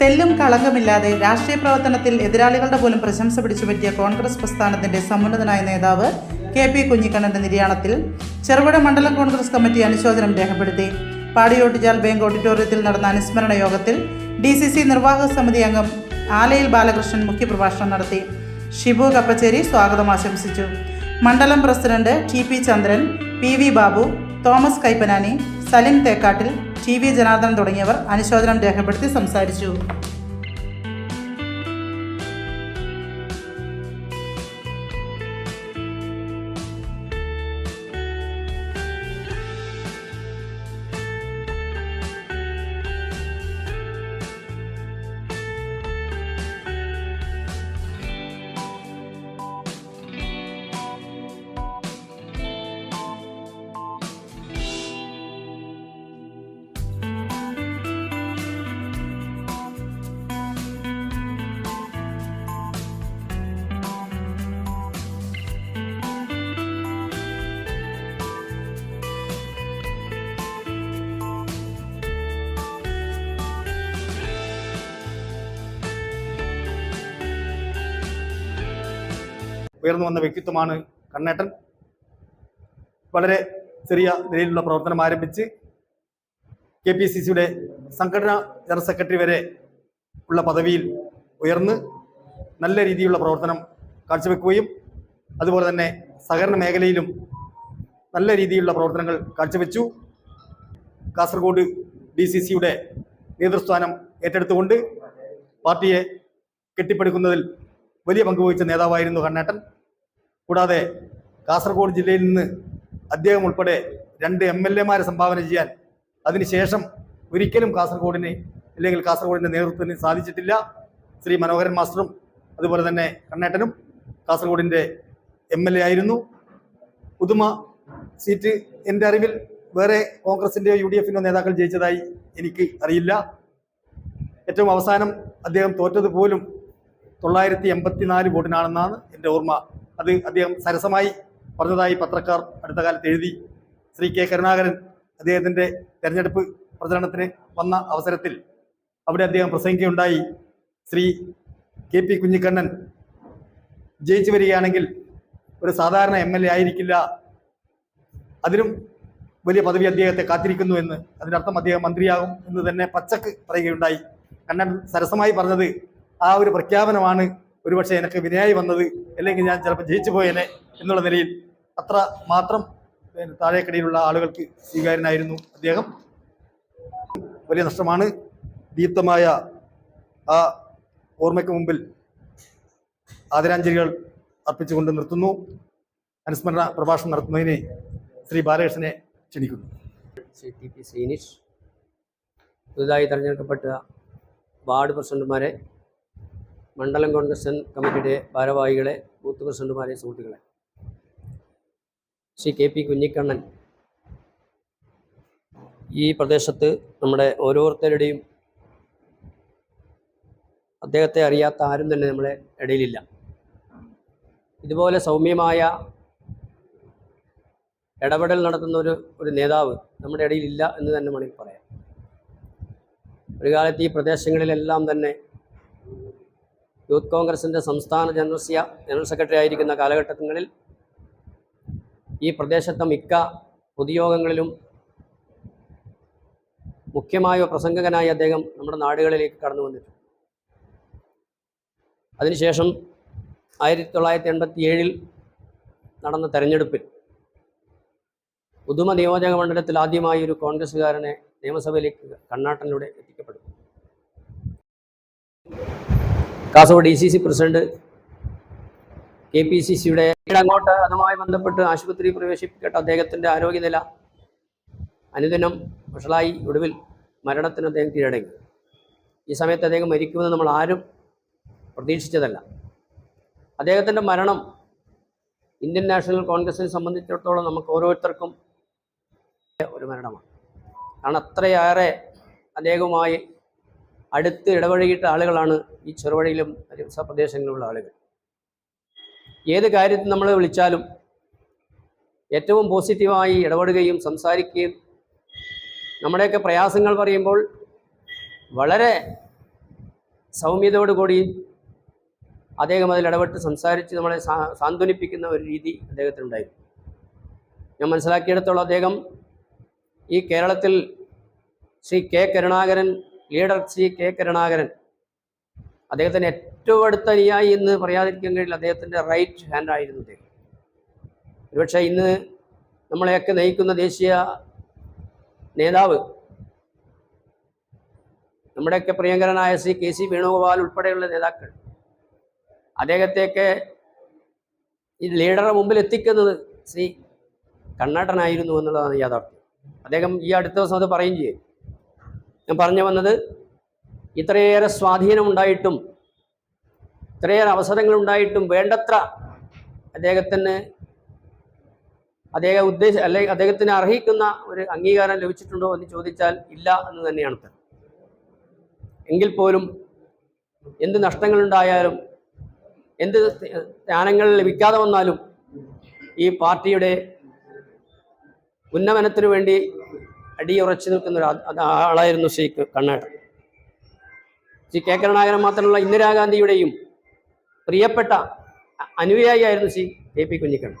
തെല്ലും കളങ്കമില്ലാതെ രാഷ്ട്രീയ പ്രവർത്തനത്തിൽ എതിരാളികളുടെ പോലും പ്രശംസ പിടിച്ചുപറ്റിയ കോൺഗ്രസ് പ്രസ്ഥാനത്തിന്റെ സമുന്നതനായ നേതാവ് കെ പി കുഞ്ഞിക്കണ്ണന്റെ നിര്യാണത്തിൽ ചെറുപുഴ മണ്ഡലം കോൺഗ്രസ് കമ്മിറ്റി അനുശോചനം രേഖപ്പെടുത്തി. പാടിയോട്ടിച്ചാൽ ബാങ്ക് ഓഡിറ്റോറിയത്തിൽ നടന്ന അനുസ്മരണ യോഗത്തിൽ ഡി സി സി നിർവാഹക സമിതി അംഗം ആലയിൽ ബാലകൃഷ്ണൻ മുഖ്യപ്രഭാഷണം നടത്തി. ഷിബു കപ്പച്ചേരി സ്വാഗതം ആശംസിച്ചു. മണ്ഡലം president T P Chandran P V Babu Thomas Kaippanani Salim Thekkattil V Janardhanan തുടങ്ങിയവർ അനുശോചനം രേഖപ്പെടുത്തി സംസാരിച്ചു ഉയർന്നു വന്ന വ്യക്തിത്വമാണ് കണ്ണേട്ടൻ. വളരെ ചെറിയ നിലയിലുള്ള പ്രവർത്തനം ആരംഭിച്ച് കെ പി സി സിയുടെ സംഘടനാ ജനറൽ സെക്രട്ടറി വരെ ഉള്ള പദവിയിൽ ഉയർന്ന് നല്ല രീതിയിലുള്ള പ്രവർത്തനം കാഴ്ചവെക്കുകയും അതുപോലെ തന്നെ സഹകരണ മേഖലയിലും നല്ല രീതിയിലുള്ള പ്രവർത്തനങ്ങൾ കാഴ്ചവെച്ചു. കാസർഗോഡ് ഡി സി സിയുടെ നേതൃസ്ഥാനം ഏറ്റെടുത്തുകൊണ്ട് പാർട്ടിയെ കെട്ടിപ്പടുക്കുന്നതിൽ വലിയ പങ്ക് വഹിച്ച നേതാവായിരുന്നു കണ്ണേട്ടൻ. കൂടാതെ കാസർഗോഡ് ജില്ലയിൽ നിന്ന് അദ്ദേഹം ഉൾപ്പെടെ രണ്ട് എം എൽ എമാരെ സംഭാവന ചെയ്യാൻ അതിനുശേഷം ഒരിക്കലും കാസർഗോഡിന് അല്ലെങ്കിൽ കാസർഗോഡിന്റെ നേതൃത്വത്തിന് സാധിച്ചിട്ടില്ല. ശ്രീ മനോഹരൻ മാസ്റ്ററും അതുപോലെ തന്നെ കണ്ണേട്ടനും കാസർഗോഡിന്റെ എം എൽ എ ആയിരുന്നു. പുതുമ സീറ്റ് എന്റെ അറിവിൽ വേറെ കോൺഗ്രസിന്റെയോ യു ഡി എഫിന്റെയോ നേതാക്കൾ ജയിച്ചതായി എനിക്ക് അറിയില്ല. ഏറ്റവും അവസാനം അദ്ദേഹം തോറ്റത് പോലും തൊള്ളായിരത്തി എൺപത്തിനാല് വോട്ടിനാണെന്നാണ് എന്റെ ഓർമ്മ. അത് അദ്ദേഹം സരസമായി പറഞ്ഞതായി പത്രക്കാർ അടുത്ത കാലത്ത് എഴുതി. ശ്രീ കെ കരുണാകരൻ അദ്ദേഹത്തിന്റെ തെരഞ്ഞെടുപ്പ് പ്രചരണത്തിന് വന്ന അവസരത്തിൽ അവിടെ അദ്ദേഹം പ്രസംഗിക്കുകയുണ്ടായി. ശ്രീ കെ പി കുഞ്ഞിക്കണ്ണൻ ജയിച്ചു വരികയാണെങ്കിൽ ഒരു സാധാരണ എം എൽ എ ആയിരിക്കില്ല. അതിലും വലിയ പദവി അദ്ദേഹത്തെ കാത്തിരിക്കുന്നു എന്ന്. അതിനർത്ഥം അദ്ദേഹം മന്ത്രിയാകും എന്ന് തന്നെ പച്ചക്ക് പറയുകയുണ്ടായി. കണ്ണൻ സരസമായി പറഞ്ഞത് ആ ഒരു പ്രഖ്യാപനമാണ് ഒരുപക്ഷെ എനിക്ക് വിനയായി വന്നത്. അല്ലെങ്കിൽ ഞാൻ ചിലപ്പോൾ ജയിച്ചു പോയേനെ എന്നുള്ള നിലയിൽ അത്ര മാത്രം താഴേക്കടിയിലുള്ള ആളുകൾക്ക് സ്വീകാര്യനായിരുന്നു അദ്ദേഹം. വലിയ നഷ്ടമാണ്. ദീപ്തമായ ആ ഓർമ്മയ്ക്ക് മുമ്പിൽ ആദരാഞ്ജലികൾ അർപ്പിച്ചുകൊണ്ട് നിർത്തുന്നു. അനുസ്മരണ പ്രഭാഷണം നടത്തുന്നതിന് ശ്രീ ബാലകൃഷ്ണനെ ക്ഷണിക്കുന്നു. ശ്രീ ടി പി സീനിഷ് പുതുതായി തെരഞ്ഞെടുക്കപ്പെട്ട വാർഡ് പ്രസിഡന്റുമാരെ മണ്ഡലം കോൺഗ്രസ് കമ്മിറ്റിയുടെ ഭാരവാഹികളെ ബൂത്ത് പ്രസിഡന്റുമാരെ സുഹൃത്തുക്കളെ. Shri K P Kunhikannan. ഈ പ്രദേശത്ത് നമ്മുടെ ഓരോരുത്തരുടെയും അദ്ദേഹത്തെ അറിയാത്ത ആരും തന്നെ നമ്മളെ ഇടയിലില്ല. ഇതുപോലെ സൗമ്യമായ ഇടപെടൽ നടത്തുന്ന ഒരു ഒരു നേതാവ് നമ്മുടെ ഇടയിലില്ല എന്ന് തന്നെ വേണമെങ്കിൽ പറയാം. ഒരു കാലത്ത് ഈ പ്രദേശങ്ങളിലെല്ലാം തന്നെ യൂത്ത് കോൺഗ്രസിന്റെ സംസ്ഥാന ജനറൽ ജനറൽ സെക്രട്ടറി ആയിരിക്കുന്ന കാലഘട്ടങ്ങളിൽ ഈ പ്രദേശത്തെ മിക്ക പൊതുയോഗങ്ങളിലും മുഖ്യമായ പ്രസംഗകനായി അദ്ദേഹം നമ്മുടെ നാടുകളിലേക്ക് കടന്നു വന്നിട്ടുണ്ട്. അതിനുശേഷം ആയിരത്തി തൊള്ളായിരത്തി എൺപത്തി ഏഴിൽ നടന്ന തെരഞ്ഞെടുപ്പിൽ പുതുമ നിയോജക മണ്ഡലത്തിൽ ആദ്യമായി ഒരു കോൺഗ്രസ്സുകാരനെ നിയമസഭയിലേക്ക് കണ്ണാട്ടനിലൂടെ എത്തിക്കപ്പെടും Kasaragod D C C president K P C സിയുടെ അങ്ങോട്ട് അതുമായി ബന്ധപ്പെട്ട് ആശുപത്രി പ്രവേശിപ്പിക്കട്ട അദ്ദേഹത്തിന്റെ ആരോഗ്യനില. അനുദിനം വഷളായി ഒടുവിൽ മരണത്തിന് അദ്ദേഹം കീഴടങ്ങി. ഈ സമയത്ത് അദ്ദേഹം മരിക്കുമെന്ന് നമ്മൾ ആരും പ്രതീക്ഷിച്ചതല്ല. അദ്ദേഹത്തിന്റെ മരണം ഇന്ത്യൻ നാഷണൽ കോൺഗ്രസിനെ സംബന്ധിച്ചിടത്തോളം നമുക്ക് ഓരോരുത്തർക്കും ഒരു മരണമാണ്. കാരണം അത്രയേറെ അദ്ദേഹവുമായി അടുത്ത് ഇടപഴകിയിട്ട ആളുകളാണ് ഈ ചെറുവഴിയിലും പരിസര പ്രദേശങ്ങളിലുള്ള ആളുകൾ. ഏത് കാര്യത്തിൽ നമ്മൾ വിളിച്ചാലും ഏറ്റവും പോസിറ്റീവായി ഇടപെടുകയും സംസാരിക്കുകയും നമ്മുടെയൊക്കെ പ്രയാസങ്ങൾ പറയുമ്പോൾ വളരെ സൗമ്യതയോടുകൂടി അദ്ദേഹം അതിൽ ഇടപെട്ട് സംസാരിച്ച് നമ്മളെ സാന്ത്വനിപ്പിക്കുന്ന ഒരു രീതി അദ്ദേഹത്തിനുണ്ടായിരുന്നു ഞാൻ മനസ്സിലാക്കിയെടുത്തോളം അദ്ദേഹം ഈ കേരളത്തിൽ Shri K Karunakaran leader Shri K Karunakaran. അദ്ദേഹത്തിന് ഏറ്റവും അടുത്ത അനുയായി എന്ന് പറയാതിരിക്കാൻ കഴിയില്ല. അദ്ദേഹത്തിന്റെ റൈറ്റ് ഹാൻഡ് ആയിരുന്നു അദ്ദേഹം. ഒരുപക്ഷെ ഇന്ന് നമ്മളെയൊക്കെ നയിക്കുന്ന ദേശീയ നേതാവ് നമ്മുടെയൊക്കെ പ്രിയങ്കരനായ ശ്രീ കെ സി വേണുഗോപാൽ ഉൾപ്പെടെയുള്ള നേതാക്കൾ അദ്ദേഹത്തെയൊക്കെ ഈ ലീഡറുടെ മുമ്പിൽ എത്തിക്കുന്നത് ശ്രീ കണ്ണാട്ടനായിരുന്നു എന്നുള്ളതാണ് യാഥാർത്ഥ്യം. അദ്ദേഹം ഈ അടുത്ത ദിവസം അത് പറയുകയും ചെയ്യും. ഞാൻ പറഞ്ഞു വന്നത് ഇത്രയേറെ സ്വാധീനമുണ്ടായിട്ടും ഇത്രയേറെ അവസരങ്ങളുണ്ടായിട്ടും വേണ്ടത്ര അദ്ദേഹത്തിന് അദ്ദേഹം ഉദ്ദേശ അല്ലെ അദ്ദേഹത്തിന് അർഹിക്കുന്ന ഒരു അംഗീകാരം ലഭിച്ചിട്ടുണ്ടോ എന്ന് ചോദിച്ചാൽ ഇല്ല എന്ന് തന്നെയാണ്. എങ്കിൽ പോലും എന്ത് നഷ്ടങ്ങളുണ്ടായാലും എന്ത് സ്ഥാനങ്ങൾ ലഭിക്കാതെ വന്നാലും ഈ പാർട്ടിയുടെ ഉന്നമനത്തിനു വേണ്ടി അടിയുറച്ചു നിൽക്കുന്ന ഒരു ആളായിരുന്നു ശ്രീ കണ്ണേട്ടൻ. ശ്രീ കെ കരുണാകരൻ മാത്രമല്ല ഇന്ദിരാഗാന്ധിയുടെയും പ്രിയപ്പെട്ട അനുയായിയായിരുന്നു ശ്രീ കെ പി കുഞ്ഞിക്കണ്ണൻ.